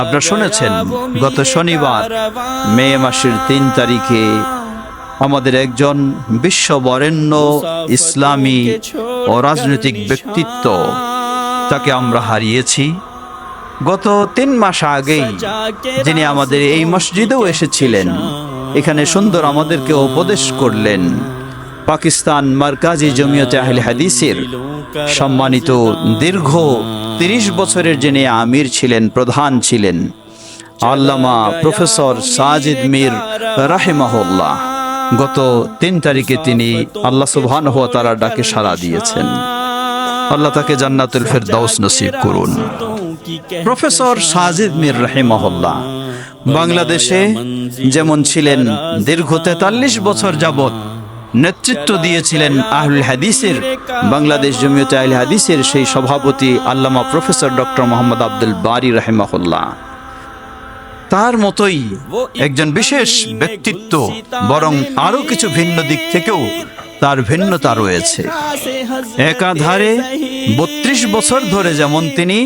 আপনারা শুনেছেন গত শনিবার মে মাসের তিন তারিখে আমাদের একজন বিশ্ববরেণ্য ইসলামী ও রাজনৈতিক ব্যক্তিত্ব তাকে আমরা হারিয়েছি। গত তিন মাস আগেই যিনি আমাদের এই মসজিদেও এসেছিলেন এখানে সুন্দর আমাদেরকে উপদেশ করলেন। পাকিস্তান মার্কাজি জমিয়তে আহলে হাদিসের সম্মানিত দীর্ঘ তিরিশ বছরের যিনি আমির ছিলেন, প্রধান ছিলেন, আল্লামা প্রফেসর সাজিদ মীর রাহেমাহুল্লাহ। গত তিন তারিখে তিনি আল্লাহ সুবহান হওয়া তারা ডাকে সাড়া দিয়েছেন। আল্লাহ তাকে জান্নাতুল ফেরদাউস নসিব করুন। প্রফেসর সাজিদ মীর রাহিমাহুল্লাহ, বাংলাদেশে যেমন ছিলেন দীর্ঘ তেতাল্লিশ বছর যাবত নেতৃত্ব দিয়েছিলেন আহলুল হাদিসের, বাংলাদেশ জমিয়তে আহলে হাদিসের সেই সভাপতি আল্লামা প্রফেসর ডক্টর মোহাম্মদ আব্দুল বারি রাহিমাহুল্লাহ। তার মতোই একজন বিশেষ ব্যক্তিত্ব, বরং আরও কিছু ভিন্ন দিক থেকেও তার ভিন্নতা রয়েছে। একাধারে বত্রিশ বছর ধরে যেমন তিনি,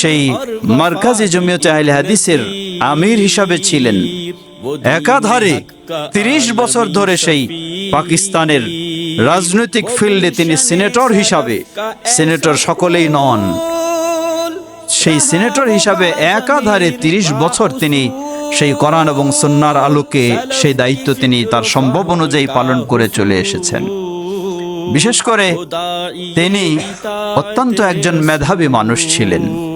সেই মার্কাজি জমিয়তে আহলে হাদিসের আমির হিসাবে ছিলেন। একাধারে তিরিশ বছর ধরে সেই পাকিস্তানের রাজনৈতিক ফিল্ডে তিনি সিনেটর হিসাবে, সিনেটর সকলেই নন। সেই সিনেটর হিসাবে একাধারে তিরিশ বছর তিনি সেই কোরআন এবং সন্ন্যার আলোকে সেই দায়িত্ব তিনি তার সম্ভব অনুযায়ী পালন করে চলে এসেছেন। বিশেষ করে তিনি অত্যন্ত একজন মেধাবী মানুষ ছিলেন।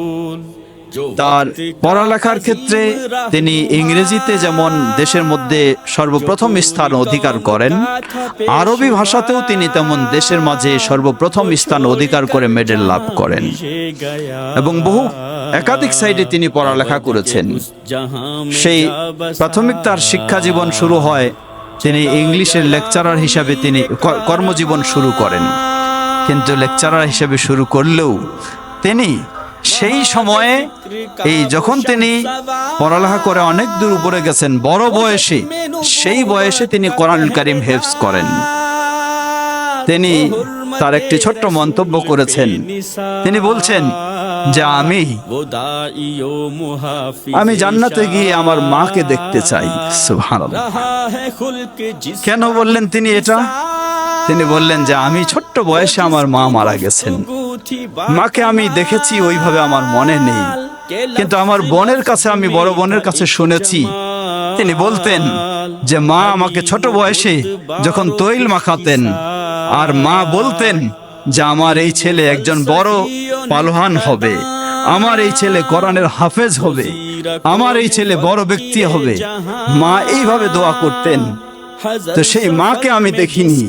তার পড়ালেখার ক্ষেত্রে তিনি ইংরেজিতে যেমন দেশের মধ্যে সর্বপ্রথম স্থান অধিকার করেন, আরবি ভাষাতেও তিনি তেমন দেশের মাঝে সর্বপ্রথম স্থান অধিকার করে মেডেল লাভ করেন এবং বহু একাধিক সাইডে তিনি পড়ালেখা করেছেন। সেই প্রাথমিক তার শিক্ষা জীবন শুরু হয় তিনি ইংলিশের লেকচারার হিসাবে তিনি কর্মজীবন শুরু করেন। কিন্তু লেকচারার হিসেবে শুরু করলেও তিনি সেই সময়ে এই যখন তিনি পড়ালেখা করে অনেক দূর উপরে গেছেন, বড় বয়সে, সেই বয়সে তিনি কোরআন করিম হেফজ করেন। তিনি তার একটি ছোট্ট মন্তব্য করেছেন। তিনি বলছেন যে, আমি আমি জান্নাতে গিয়ে আমার মাকে দেখতে চাই। কেন বললেন তিনি এটা? তিনি বললেন যে, আমি ছোট্ট বয়সে আমার মা মারা গেছেন। মাকে আমি দেখেছি, ওইভাবে আমার মনে নেই। কিন্তু আমার বোনের কাছে, আমি বড় বোনের কাছে শুনেছি। তিনি বলতেন যে, মা আমাকে ছোট বয়সে যখন তৈল মাখাতেন, আর মা বলতেন যে, আমার এই ছেলে একজন বড় পালোহান হবে, আমার এই ছেলে কোরআনের হাফেজ হবে, আমার এই ছেলে বড় ব্যক্তি হবে। মা এইভাবে দোয়া করতেন। তো সেই মাকে আমি দেখিনি,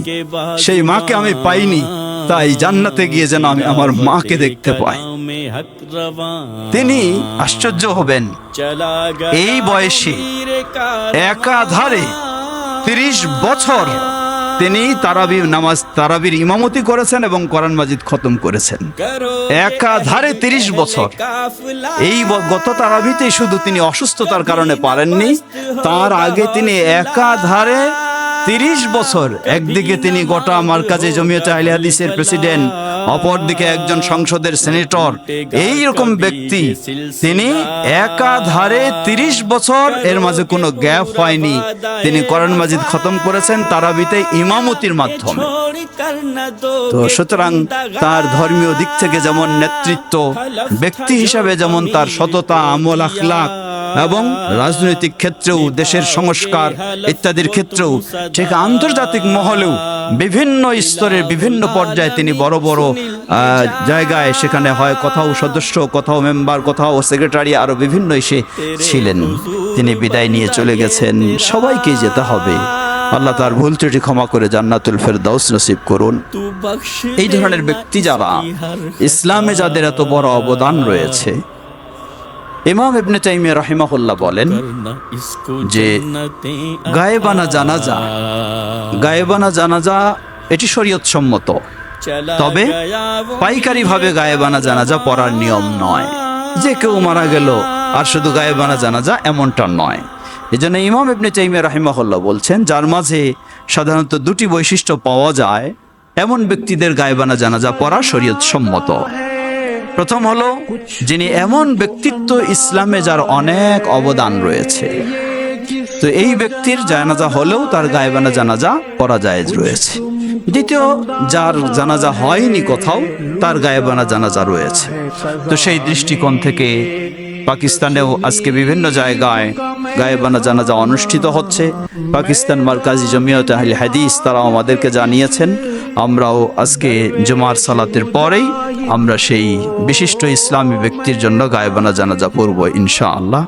সেই মাকে আমি পাইনি। তাই জান্নাতে গিয়ে যেন আমি আমার মাকে দেখতে পাই। তিনি আশ্চর্য হবেন। এই বয়সে একাধারে তিরিশ বছর তিনি তারাবি নামাজ, তারাবির ইমামতি করেছেন এবং কোরআন মাজিদ খতম করেছেন। একাধারে তিরিশ বছর। এই গত তারাবিতেই শুধু তিনি অসুস্থতার কারণে পারেননি, তার আগে তিনি একাধারে তিরিশ বছর একদিকে তিনি গোটা মার্কাজে জমিয়তে আহলে হাদিসের প্রেসিডেন্ট, অপরদিকে একজন সংসদের সেনেটর। এই রকম ব্যক্তি, তিনি একাধারে তিরিশ বছর এর মাঝে কোনো গ্যাপ হয়নি। তিনি কোরআন মাজিদ খতম করেছেন তারাবিতে ইমামতির মাধ্যমে। তো সুতরাং তার ধর্মীয় দিক থেকে যেমন নেতৃত্ব, ব্যক্তি হিসাবে যেমন তার সততা আমল আখলাক এবং রাজনৈতিক ক্ষেত্রেও, দেশের সংস্কার ইত্যাদির ক্ষেত্রেও, ঠিক আন্তর্জাতিক মহলেও বিভিন্ন স্তরের বিভিন্ন পর্যায়ে তিনি বড় বড় জায়গায় সেখানে হয়। কোথাও সদস্য, কোথাও মেম্বার, কোথাও সেক্রেটারি আরও বিভিন্ন এসে ছিলেন। তিনি বিদায় নিয়ে চলে গেছেন। সবাইকে যেতে হবে। আল্লাহ তার ভুল ত্রুটি ক্ষমা করে জান্নাতুল ফেরদাউস নসিব করুন। এই ধরনের ব্যক্তি যারা, ইসলামে যাদের এত বড় অবদান রয়েছে ইমাম ইবনে তাইমিয়া রাহিমাহুল্লাহ বলেন যে গায়েবানা জানাজা গায়েবানা জানাজা, এটি শরীয়ত সম্মত। তবে পাইকারি ভাবে গায়েবানা জানাজা পড়ার নিয়ম নয়। যে কেউ মারা গেল আর শুধু গায়েবানা জানাজা এমনটা নয়। এজন্য ইমাম ইবনে তাইমিয়া রাহিমাহুল্লাহ বলছেন, যার মাঝে সাধারণত দুটি বৈশিষ্ট্য পাওয়া যায়, এমন ব্যক্তিদের গায়েবানা জানাজা পড়া শরীয়ত সম্মত। প্রথম হলো যিনি এমন ব্যক্তিত্ব ইসলামে যার অনেক অবদান রয়েছে। তো এই ব্যক্তির জানাজা হলেও তার গায়েবানা জানাজা পড়া জায়েজ রয়েছে। দ্বিতীয়, যার জানাজা হয়নি কোথাও, তার গায়েবানা জানাজা রয়েছে। তো সেই দৃষ্টিকোণ থেকে পাকিস্তানেও আজকে বিভিন্ন জায়গায় গায়েবানা জানাজা অনুষ্ঠিত হচ্ছে। পাকিস্তান মার্কাজি জমিয়ত আহলে হাদিস তারাও আমাদেরকে জানিয়েছেন, আমরাও আজকে জুমার সালাতের পরেই আমরা সেই বিশিষ্ট ইসলামী ব্যক্তির জন্য গায়েবানা জানাজা পড়ব ইনশাআল্লাহ।